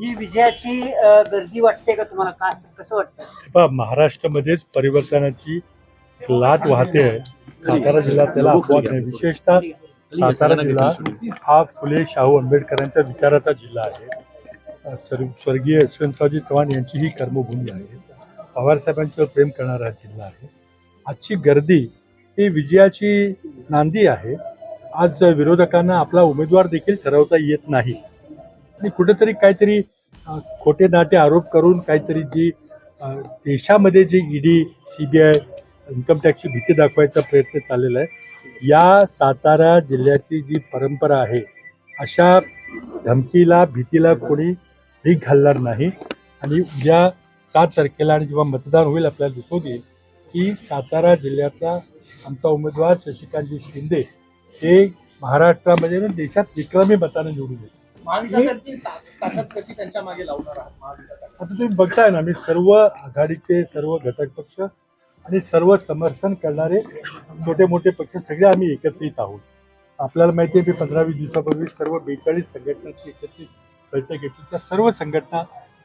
ही विजयाची गर्दी वाटते का तुम्हाला? का कसं वाटतं? पहा महाराष्ट्रामध्येच परिवर्तनाची लाट वाहते. आहे सातारा जिल्हा त्याला अपवाद नाही विशेषतः सातारा जिल्हा हा फुले शाहू आंबेडकरांच्या विचाराचा जिल्हा आहे. स्वर्गीय यशवंतरावजी चव्हाण यांची ही कर्मभूमी आहे. पवारसाहेबांच्यावर प्रेम करणारा हा जिल्हा आहे. आजची गर्दी ही विजयाची नांदी आहे. आज विरोधकांना आपला उमेदवार देखील ठरवता येत नाही. आणि कुठेतरी काहीतरी खोटे नाटे आरोप करून काहीतरी जी देशामध्ये जी ईडी सीबीआय इन्कम टॅक्सची भीती दाखवायचा प्रयत्न चाललेला आहे. या सातारा जिल्ह्याची जी परंपरा आहे अशा धमकीला भीतीला कोणी भीक घालणार नाही. आणि उद्या सात तारखेला आणि जेव्हा मतदान होईल आपल्याला दिसून येईल की सातारा जिल्ह्यातला आमचा उमेदवार शशिकांतजी शिंदे हे महाराष्ट्रामध्ये देशात विक्रमी मताने निवडून येतील. आता तुम्ही बघताय ना मी सर्व आघाडीचे सर्व घटक पक्ष आणि सर्व समर्थन करणारे छोटे मोठे पक्ष सगळे आम्ही एकत्रित आहोत. आपल्याला माहिती आहे मी पंधरा वीस दिवसापूर्वी सर्व बेचाळीस संघटनांची एकत्रित बैठक घेतली. त्या सर्व संघटना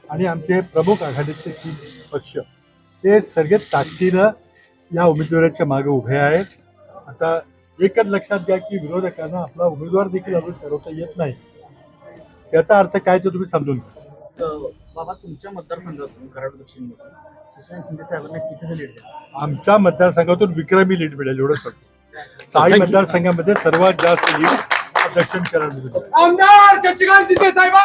आणि आमचे प्रमुख आघाडीचे तीन पक्ष ते सगळे ताकदीनं या उमेदवाराच्या मागे उभे आहेत. आता एकच लक्षात घ्या की विरोधकांना आपला उमेदवार देखील अजून ठरवता येत नाही. याचा अर्थ काय ते तुम्ही समजून घ्या. बाबा तुमच्या मतदारसंघातून कराड दक्षिण मधून शशिकांत शिंदे साहेबांना किती लीड द्या आमच्या मतदारसंघातून विक्रमी लीड मिळेल एवढं सांगतो सहा मतदारसंघामध्ये सर्वात जास्त लीड दक्षिण कराड आमदार शशिकांत शिंदे साहेब